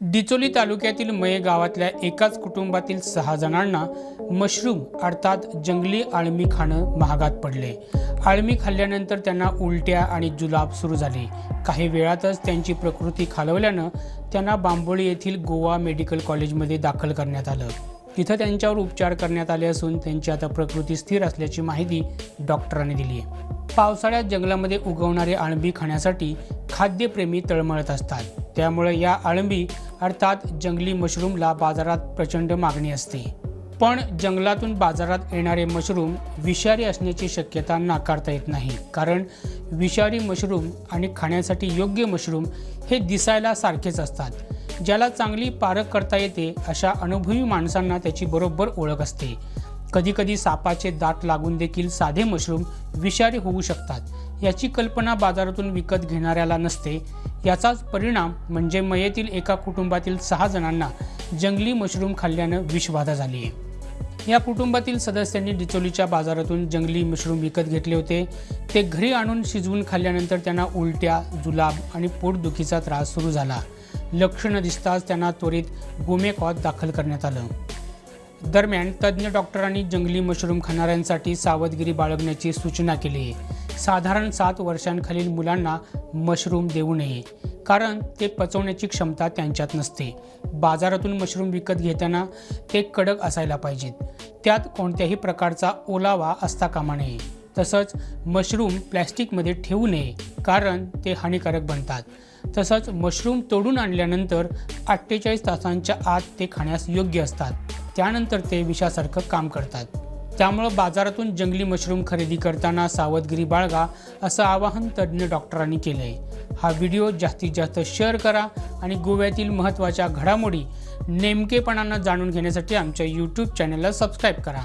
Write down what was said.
डिचोली तालुक्यातील मये गावातल्या एकाच कुटुंबातील सहा जणांना मशरूम अर्थात जंगली आळमी खाणं महागात पडले. आळमी खाल्ल्यानंतर त्यांना उलट्या आणि जुलाब सुरू झाले. काही वेळातच त्यांची प्रकृती खालवल्यानं त्यांना बांबोळी येथील गोवा मेडिकल कॉलेजमध्ये दाखल करण्यात आलं. तिथं त्यांच्यावर उपचार करण्यात आले असून त्यांची आता प्रकृती स्थिर असल्याची माहिती डॉक्टरांनी दिली आहे. पावसाळ्यात जंगलामध्ये उगवणारे आळंबी खाण्यासाठी खाद्यप्रेमी तळमळत असतात. त्यामुळे या आळंबी अर्थात जंगली मशरूमला बाजारात प्रचंड मागणी असते. पण जंगलातून बाजारात येणारे मशरूम विषारी असण्याची शक्यता नाकारता येत नाही. कारण विषारी मशरूम आणि खाण्यासाठी योग्य मशरूम हे दिसायला सारखेच असतात. ज्याला चांगली पारख करता येते अशा अनुभवी माणसांना त्याची बरोबर ओळख असते. कधीकधी सापाचे दात लागून देखील साधे मशरूम विषारी होऊ शकतात. याची कल्पना बाजारातून विकत घेणाऱ्याला नसते. याचाच परिणाम म्हणजे मयेतील एका कुटुंबातील सहा जणांना जंगली मशरूम खाल्ल्यानं विषबाधा झाली आहे. या कुटुंबातील सदस्यांनी डिचोलीच्या बाजारातून जंगली मशरूम विकत घेतले होते. ते घरी आणून शिजवून खाल्ल्यानंतर त्यांना उलट्या जुलाब आणि पोटदुखीचा त्रास सुरू झाला. लक्षणं दिसताच त्यांना त्वरित गोमेकॉत दाखल करण्यात आलं. दरम्यान तज्ज्ञ डॉक्टरांनी जंगली मशरूम खाणाऱ्यांसाठी सावधगिरी बाळगण्याची सूचना केली. आहे साधारण सात वर्षांखालील मुलांना मशरूम देऊ नये. कारण ते पचवण्याची क्षमता त्यांच्यात नसते. बाजारातून मशरूम विकत घेताना ते कडक असायला पाहिजेत. त्यात कोणत्याही प्रकारचा ओलावा असता कामा नये. तसंच मशरूम प्लॅस्टिकमध्ये ठेवू नये कारण ते हानिकारक बनतात. तसंच मशरूम तोडून आणल्यानंतर अठ्ठेचाळीस तासांच्या आत ते खाण्यास योग्य असतात. त्यानंतर ते विषासारखं काम करतात. त्यामुळं बाजारातून जंगली मशरूम खरेदी करताना सावधगिरी बाळगा असं आवाहन तज्ज्ञ डॉक्टरांनी केलं आहे हा व्हिडिओ जास्तीत जास्त शेअर करा आणि गोव्यातील महत्त्वाच्या घडामोडी नेमकेपणानं जाणून घेण्यासाठी आमच्या यूट्यूब चॅनलला सबस्क्राईब करा.